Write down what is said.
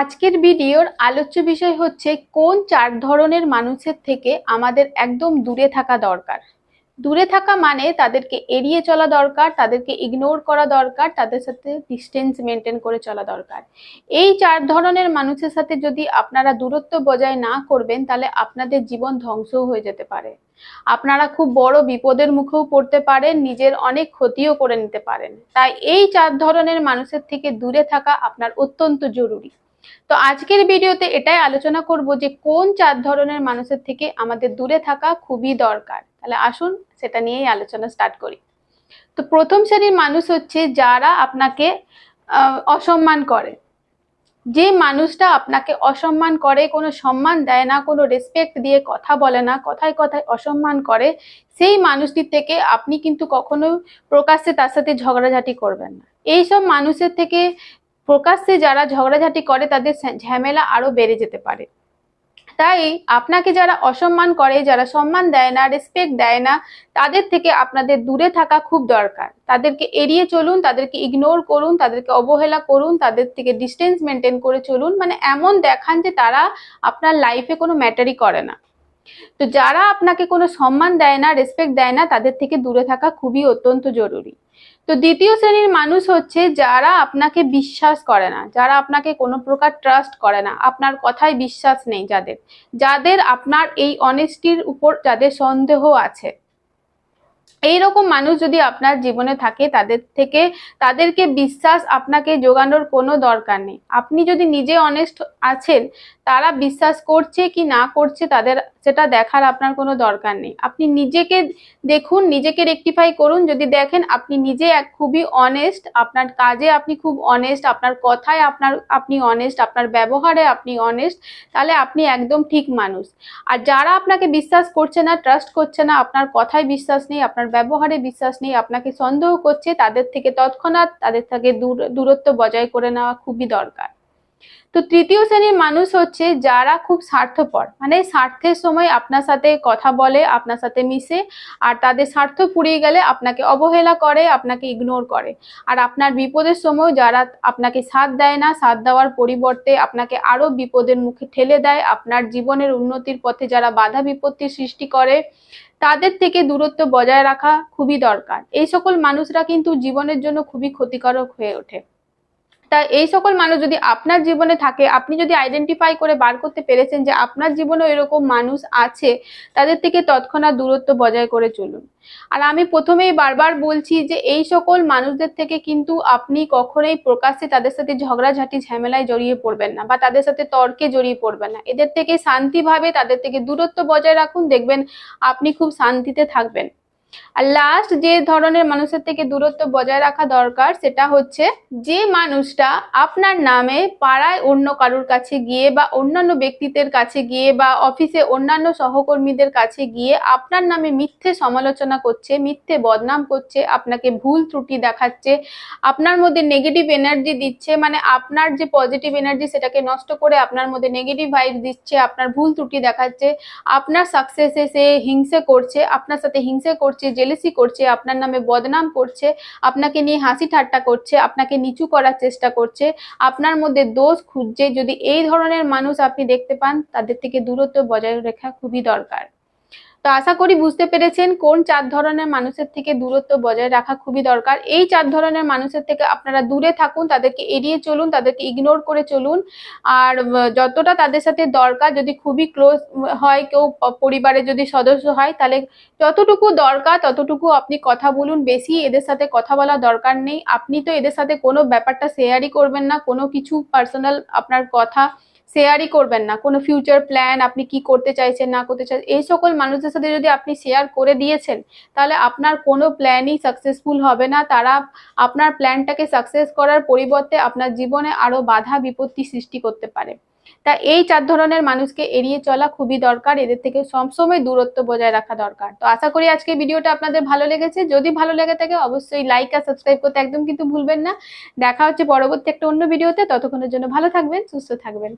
আজকের ভিডিওর আলোচ্য বিষয় হচ্ছে কোন চার ধরনের মানুষের থেকে আমাদের একদম দূরে থাকা দরকার। দূরে থাকা মানে তাদেরকে এড়িয়ে চলা দরকার, তাদেরকে ইগনোর করা দরকার, তাদের সাথে ডিস্টেন্স মেনটেন করে চলা দরকার। এই চার ধরনের মানুষের সাথে যদি আপনারা দূরত্ব বজায় না করবেন, তাহলে আপনাদের জীবন ধ্বংসও হয়ে যেতে পারে। আপনারা খুব বড় বিপদের মুখেও পড়তে পারেন, নিজের অনেক ক্ষতিও করে নিতে পারেন। তাই এই চার ধরনের মানুষের থেকে দূরে থাকা আপনার অত্যন্ত জরুরি। তো আজকের ভিডিওতে এটাই আলোচনা করব যে কোন চার ধরনের মানুষের থেকে আমাদের দূরে থাকা খুবই দরকার। তাহলে আসুন সেটা নিয়েই আলোচনা স্টার্ট করি। তো প্রথম শ্রেণির মানুষ হচ্ছে যারা আপনাকে অসম্মান করে। যে মানুষটা আপনাকে অসম্মান করে, কোনো সম্মান দেয় না, কোনো রেসপেক্ট দিয়ে কথা বলে না, কথায় কথায় অসম্মান করে, সেই মানুষটির থেকে আপনি কিন্তু কখনো প্রকাশ্যে তার সাথে ঝগড়াঝাটি করবেন না। এইসব মানুষের থেকে প্রকাশ্যে যারা ঝগড়াঝাটি করে, তাদের ঝামেলা আরও বেড়ে যেতে পারে। তাই আপনাকে যারা অসম্মান করে, যারা সম্মান দেয় না রেসপেক্ট দেয় না, তাদের থেকে আপনাদের দূরে থাকা খুব দরকার। তাদেরকে এড়িয়ে চলুন, তাদেরকে ইগনোর করুন, তাদেরকে অবহেলা করুন, তাদের থেকে ডিস্টেন্স মেনটেন করে চলুন। মানে এমন দেখান যে তারা আপনার লাইফে কোনো ম্যাটারই করে না। তো যারা আপনাকে কোনো সম্মান দেয় না রেসপেক্ট দেয় না, তাদের থেকে দূরে থাকা খুবই অত্যন্ত জরুরি। তো দ্বিতীয় শ্রেণির মানুষ হচ্ছে যারা আপনাকে বিশ্বাস করে না, যারা আপনাকে কোনো প্রকার ট্রাস্ট করে না, আপনার কথায় বিশ্বাস নেই যাদের যাদের আপনার এই অনেস্টির উপর যাদের সন্দেহ আছে। এইরকম মানুষ যদি আপনার জীবনে থাকে, তাদের থেকে, তাদেরকে বিশ্বাস আপনাকে যোগানোর কোনো দরকার নেই। আপনি যদি নিজে অনেস্ট আছেন, তারা বিশ্বাস করছে কি না করছে, তাদের, সেটা দেখার আপনার কোনো দরকার নেই। আপনি নিজেকে দেখুন, নিজেকে রেকটিফাই করুন। যদি দেখেন আপনি নিজে এক খুবই অনেস্ট আপনার কাজে আপনি খুব অনেস্ট আপনার কথায় আপনার, আপনি অনেস্ট আপনার ব্যবহারে আপনি অনেস্ট তাহলে আপনি একদম ঠিক মানুষ। আর যারা আপনাকে বিশ্বাস করছে না ট্রাস্ট করছে না, আপনার কথায় বিশ্বাস নেই, আপনার ব্যবহারে বিশ্বাস নেই, আপনাকে সন্দেহ করছে, তাদের থেকে তৎক্ষণাৎ তাদের থেকে দূর, দূরত্ব বজায় করে নেওয়া খুবই দরকার। তো তৃতীয় শ্রেণির মানুষ হচ্ছে যারা খুব স্বার্থপর। মানে স্বার্থের সময় আপনার সাথে কথা বলে, আপনার সাথে মিশে, আর তাদের স্বার্থ ফুরিয়ে গেলে আপনাকে অবহেলা করে, আপনাকে ইগনোর করে। আর আপনার বিপদের সময় যারা আপনাকে সাথ দেয় না, সাথ দেওয়ার পরিবর্তে আপনাকে আরও বিপদের মুখে ঠেলে দেয়, আপনার জীবনের উন্নতির পথে যারা বাধা বিপত্তির সৃষ্টি করে, তাদের থেকে দূরত্ব বজায় রাখা খুবই দরকার। এই সকল মানুষরা কিন্তু জীবনের জন্য খুবই ক্ষতিকারক হয়ে ওঠে। তাই এই সকল মানুষ যদি আপনার জীবনে থাকে, আপনি যদি আইডেন্টিফাই করে বার করতে পেরেছেন যে আপনার জীবনেও এরকম মানুষ আছে, তাদের থেকে তৎক্ষণাৎ দূরত্ব বজায় করে চলুন। আর আমি প্রথমেই বারবার বলছি যে এই সকল মানুষদের থেকে কিন্তু আপনি কখনোই প্রকাশ্যে তাদের সাথে ঝগড়াঝাটি, ঝামেলায় জড়িয়ে পড়বেন না বা তাদের সাথে তর্কে জড়িয়ে পড়বেন না। এদের থেকে শান্তিভাবে তাদের থেকে দূরত্ব বজায় রাখুন, দেখবেন আপনি খুব শান্তিতে থাকবেন। আর লাস্ট যে ধরনের মানুষের থেকে দূরত্ব বজায় রাখা দরকার, সেটা হচ্ছে যে মানুষটা আপনার নামে পাড়ায় অন্য কারোর কাছে গিয়ে বা অন্যান্য ব্যক্তিদের কাছে গিয়ে বা অফিসে অন্যান্য সহকর্মীদের কাছে গিয়ে আপনার নামে মিথ্যে সমালোচনা করছে, মিথ্যে বদনাম করছে, আপনাকে ভুল ত্রুটি দেখাচ্ছে, আপনার মধ্যে নেগেটিভ এনার্জি দিচ্ছে মানে আপনার যে পজিটিভ এনার্জি সেটাকে নষ্ট করে আপনার মধ্যে নেগেটিভ ভাইব দিচ্ছে, আপনার ভুল ত্রুটি দেখাচ্ছে, আপনার সাকসেসে সে হিংসে করছে, আপনার সাথে হিংসে করছে জেলেসি করছে, আপনার নামে বদনাম করছে, আপনাকে নিয়ে হাসি ঠাট্টা করছে, আপনাকে নিচু করার চেষ্টা করছে, আপনার মধ্যে দোষ খুঁজছে, যদি এই ধরনের মানুষ আপনি দেখতে পান, তাদের থেকে দূরত্ব বজায় রাখা খুবই দরকার। তো আশা করি বুঝতে পেরেছেন কোন চার ধরনের মানুষের থেকে দূরত্ব বজায় রাখা খুবই দরকার। এই চার ধরনের মানুষের থেকে আপনারা দূরে থাকুন, তাদেরকে এড়িয়ে চলুন, তাদেরকে ইগনোর করে চলুন। আর যতটা তাদের সাথে দরকার, যদি খুবই ক্লোজ হয়, কেউ পরিবারের যদি সদস্য হয়, তাহলে যতটুকু দরকার, ততটুকু আপনি কথা বলুন। বেশি এদের সাথে কথা বলা দরকার নেই। আপনি তো এদের সাথে কোনো ব্যাপারটা শেয়ারই করবেন না। কোনো কিছু পার্সোনাল আপনার কথা শেয়ারই করবেন না। কোনো ফিউচার প্ল্যান আপনি কি করতে চাইছেন, না করতে চাইছেন, এই সকল মানুষদের সাথে যদি আপনি শেয়ার করে দিয়েছেন, তাহলে আপনার কোনো প্ল্যানই সাকসেসফুল হবে না। তারা আপনার প্ল্যানটাকে সাকসেস করার পরিবর্তে আপনার জীবনে আরও বাধা বিপত্তি সৃষ্টি করতে পারে। তা এই চার ধরনের মানুষকে এড়িয়ে চলা খুবই দরকার। এদের থেকে সবসময় দূরত্ব বজায় রাখা দরকার। তো আশা করি আজকে ভিডিওটা আপনাদের ভালো লেগেছে। যদি ভালো লেগে থাকে, অবশ্যই লাইক আর সাবস্ক্রাইব করতে একদম কিন্তু ভুলবেন না। দেখা হচ্ছে পরবর্তী একটা অন্য ভিডিওতে। ততক্ষণের জন্য ভালো থাকবেন, সুস্থ থাকবেন।